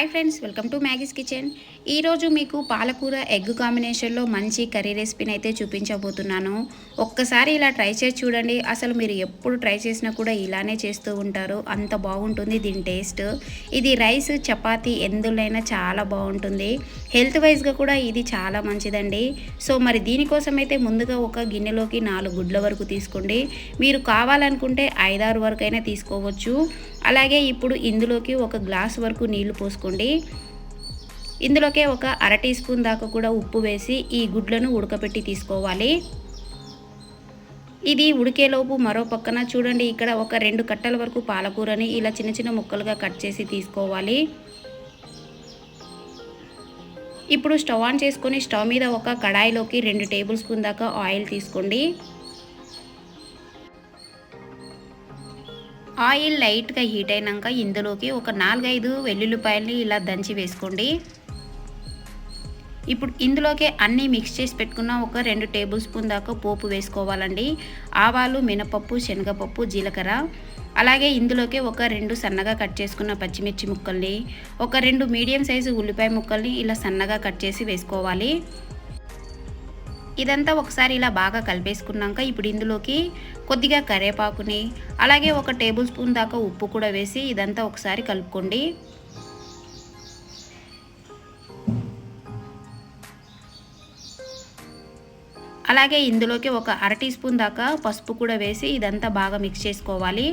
Hi friends welcome to Maggie's kitchen. ఈరోజు మీకు పాలకూర ఎగ్ కాంబినేషన్లో మంచి కర్రీ రెసిపీని అయితే చూపించబోతున్నాను. ఒక్కసారి ఇలా ట్రై చేసి చూడండి. అసలు మీరు ఎప్పుడు ట్రై చేసినా కూడా ఇలానే చేస్తూ ఉంటారు. అంత బాగుంటుంది దీని టేస్ట్. ఇది రైస్ చపాతీ ఎందులైనా చాలా బాగుంటుంది. హెల్త్ వైజ్గా కూడా ఇది చాలా మంచిదండి. సో మరి దీనికోసం అయితే ముందుగా ఒక గిన్నెలోకి నాలుగు గుడ్ల వరకు తీసుకోండి. మీరు కావాలనుకుంటే ఐదారు వరకు అయినా తీసుకోవచ్చు. అలాగే ఇప్పుడు ఇందులోకి ఒక గ్లాస్ వరకు నీళ్ళు పోసుకోండి. ఇందులోకే ఒక అర టీ స్పూన్ దాకా కూడా ఉప్పు వేసి ఈ గుడ్లను ఉడకపెట్టి తీసుకోవాలి. ఇది ఉడికేలోపు మరో పక్కన చూడండి ఇక్కడ ఒక రెండు కట్టల వరకు పాలకూరని ఇలా చిన్న చిన్న ముక్కలుగా కట్ చేసి తీసుకోవాలి. ఇప్పుడు స్టవ్ ఆన్ చేసుకొని స్టవ్ మీద ఒక కడాయిలోకి రెండు టేబుల్ స్పూన్ దాకా ఆయిల్ తీసుకోండి. ఆయిల్ లైట్గా హీట్ అయినాక ఇందులోకి ఒక నాలుగైదు వెల్లుల్లిపాయలని ఇలా దంచి వేసుకోండి. ఇప్పుడు ఇందులోకి అన్నీ మిక్స్ చేసి పెట్టుకున్న ఒక రెండు టేబుల్ స్పూన్ దాకా పోపు వేసుకోవాలండి. ఆవాలు మినపప్పు శనగపప్పు జీలకర్ర. అలాగే ఇందులోకి ఒక రెండు సన్నగా కట్ చేసుకున్న పచ్చిమిర్చి ముక్కల్ని ఒక రెండు మీడియం సైజు ఉల్లిపాయ ముక్కల్ని ఇలా సన్నగా కట్ చేసి వేసుకోవాలి. ఇదంతా ఒకసారి ఇలా బాగా కలిపేసుకున్నాక ఇప్పుడు ఇందులోకి కొద్దిగా కరివేపాకుని అలాగే ఒక టేబుల్ స్పూన్ దాకా ఉప్పు కూడా వేసి ఇదంతా ఒకసారి కలుపుకోండి. అలాగే ఇందులోకి ఒక అర టీ స్పూన్ దాకా పసుపు కూడా వేసి ఇదంతా బాగా మిక్స్ చేసుకోవాలి.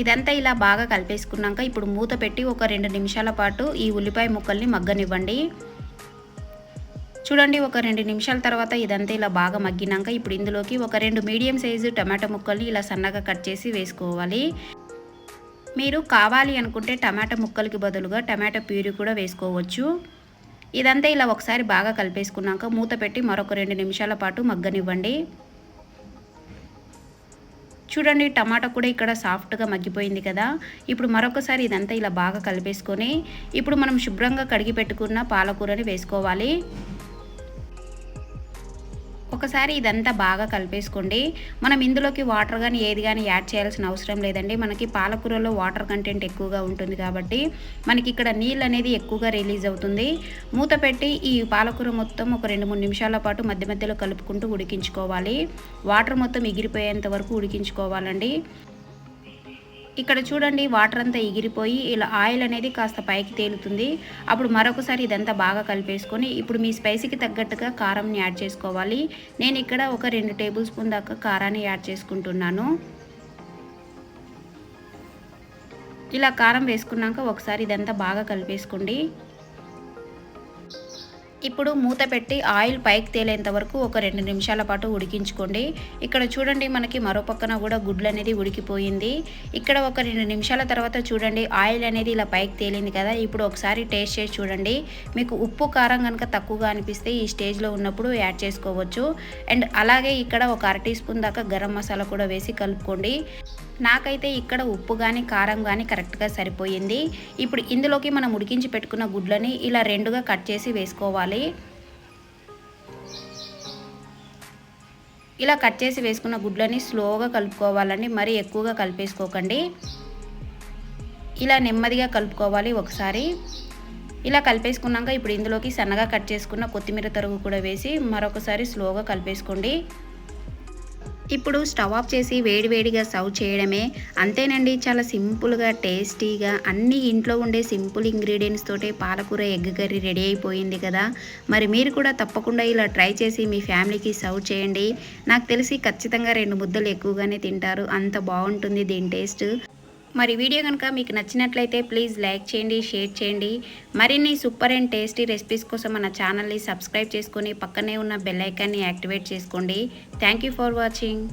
ఇదంతా ఇలా బాగా కలిపేసుకున్నాక ఇప్పుడు మూత పెట్టి ఒక రెండు నిమిషాల పాటు ఈ ఉల్లిపాయ ముక్కల్ని మగ్గనివ్వండి. చూడండి ఒక రెండు నిమిషాల తర్వాత ఇదంతా ఇలా బాగా మగ్గినాక ఇప్పుడు ఇందులోకి ఒక రెండు మీడియం సైజు టమాటా ముక్కల్ని ఇలా సన్నగా కట్ చేసి వేసుకోవాలి. మీరు కావాలి అనుకుంటే టమాటా ముక్కలకి బదులుగా టమాటా ప్యూరీ కూడా వేసుకోవచ్చు. ఇదంతా ఇలా ఒకసారి బాగా కలిపేసుకున్నాక మూత పెట్టి మరొక రెండు నిమిషాల పాటు మగ్గనివ్వండి. చూడండి టమాటా కూడా ఇక్కడ సాఫ్ట్గా మగ్గిపోయింది కదా. ఇప్పుడు మరొకసారి ఇదంతా ఇలా బాగా కలిపేసుకొని ఇప్పుడు మనం శుభ్రంగా కడిగి పెట్టుకున్న పాలకూరని వేసుకోవాలి. ఒకసారి ఇదంతా బాగా కలిపేసుకోండి. మనం ఇందులోకి వాటర్ కానీ ఏది కానీ యాడ్ చేయాల్సిన అవసరం లేదండి. మనకి పాలకూరలో వాటర్ కంటెంట్ ఎక్కువగా ఉంటుంది కాబట్టి మనకి ఇక్కడ నీళ్ళు అనేది ఎక్కువగా రిలీజ్ అవుతుంది. మూత పెట్టి ఈ పాలకూర మొత్తం ఒక రెండు మూడు నిమిషాల పాటు మధ్య మధ్యలో కలుపుకుంటూ ఉడికించుకోవాలి. వాటర్ మొత్తం ఎగిరిపోయేంత వరకు ఉడికించుకోవాలండి. ఇక్కడ చూడండి వాటర్ అంతా ఎగిరిపోయి ఇలా ఆయిల్ అనేది కాస్త పైకి తేలుతుంది. అప్పుడు మరొకసారి ఇదంతా బాగా కలిపేసుకొని ఇప్పుడు మీ స్పైసీకి తగ్గట్టుగా కారంని యాడ్ చేసుకోవాలి. నేను ఇక్కడ ఒక రెండు టేబుల్ స్పూన్ దాకా కారాన్ని యాడ్ చేసుకుంటున్నాను. ఇలా కారం వేసుకున్నాక ఒకసారి ఇదంతా బాగా కలిపేసుకోండి. ఇప్పుడు మూత పెట్టి ఆయిల్ పైకి తేలేంత వరకు ఒక రెండు నిమిషాల పాటు ఉడికించుకోండి. ఇక్కడ చూడండి మనకి మరో పక్కన కూడా గుడ్లు అనేది ఉడికిపోయింది. ఇక్కడ ఒక రెండు నిమిషాల తర్వాత చూడండి ఆయిల్ అనేది ఇలా పైకి తేలింది కదా. ఇప్పుడు ఒకసారి టేస్ట్ చేసి చూడండి. మీకు ఉప్పు కారం కనుక తక్కువగా అనిపిస్తే ఈ స్టేజ్లో ఉన్నప్పుడు యాడ్ చేసుకోవచ్చు. అండ్ అలాగే ఇక్కడ ఒక అర టీ స్పూన్ దాకా గరం మసాలా కూడా వేసి కలుపుకోండి. నాకైతే ఇక్కడ ఉప్పు కానీ కారం కానీ కరెక్ట్గా సరిపోయింది. ఇప్పుడు ఇందులోకి మనం ఉడికించి పెట్టుకున్న గుడ్లని ఇలా రెండుగా కట్ చేసి వేసుకోవాలి. ఇలా కట్ చేసి వేసుకున్న గుడ్లని స్లోగా కలుపుకోవాలండి. మరీ ఎక్కువగా కలిపేసుకోకండి. ఇలా నెమ్మదిగా కలుపుకోవాలి ఒకసారి. ఇలా కలిపేసుకున్నాక ఇప్పుడు ఇందులోకి సన్నగా కట్ చేసుకున్న కొత్తిమీర తరుగు కూడా వేసి మరొకసారి స్లోగా కలిపేసుకోండి. ఇప్పుడు స్టవ్ ఆఫ్ చేసి వేడివేడిగా సర్వ్ చేయడమే. అంతేనండి చాలా సింపుల్గా టేస్టీగా అన్ని ఇంట్లో ఉండే సింపుల్ ఇంగ్రీడియంట్స్ తోటే పాలకూర ఎగ్ కర్రీ రెడీ అయిపోయింది కదా. మరి మీరు కూడా తప్పకుండా ఇలా ట్రై చేసి మీ ఫ్యామిలీకి సర్వ్ చేయండి. నాకు తెలిసి ఖచ్చితంగా రెండు ముద్దలు ఎక్కువగానే తింటారు. అంత బాగుంటుంది దీని టేస్ట్. మరి వీడియో కనుక మీకు నచ్చినట్లయితే ప్లీజ్ లైక్ చేయండి షేర్ చేయండి. మరిన్ని సూపర్ అండ్ టేస్టీ రెసిపీస్ కోసం మన ఛానల్ని సబ్స్క్రైబ్ చేసుకొని పక్కనే ఉన్న బెల్ ఐకాన్ని యాక్టివేట్ చేసుకోండి. Thank you for watching